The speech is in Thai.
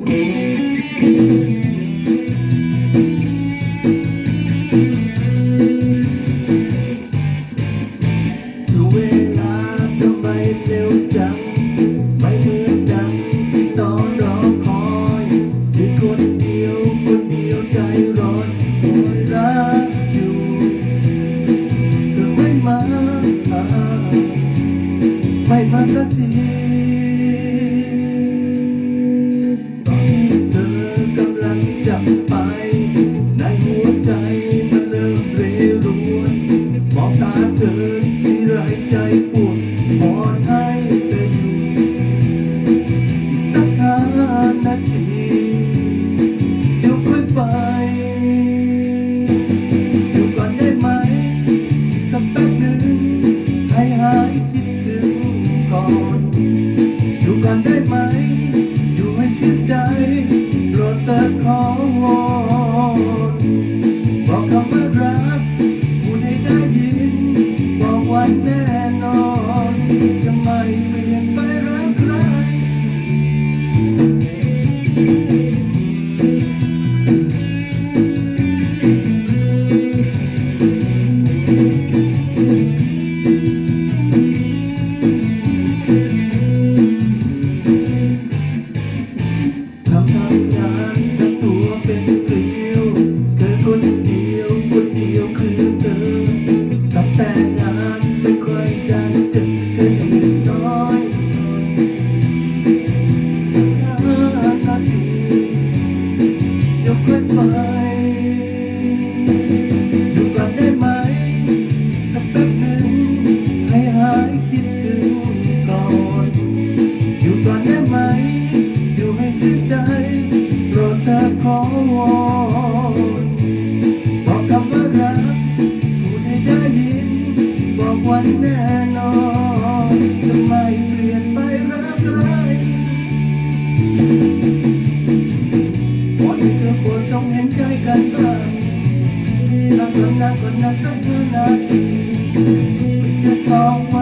เวลาทำไมเร็วจังไม่เหมือ หั ยวคือเธอทำแต่งานไม่ค่อยได้เจอเธอเหนื่อยน้อยสักหนาทีเดี๋ยวค่อยไปอยู่ก่อนได้ไหมสักแป๊บหนึ่งให้หายคิดถึงก่อนอยู่ก่อนได้ไหมอยู่ให้ชื่นใจโปรดเธอขอวอน วันแน่นอนจะไม่เปลี่ยนไปรักไรวันที่เธอปวดต้องเห็นใจกันบ้างรักกันนานก็นักสักนาทีจะสองวัน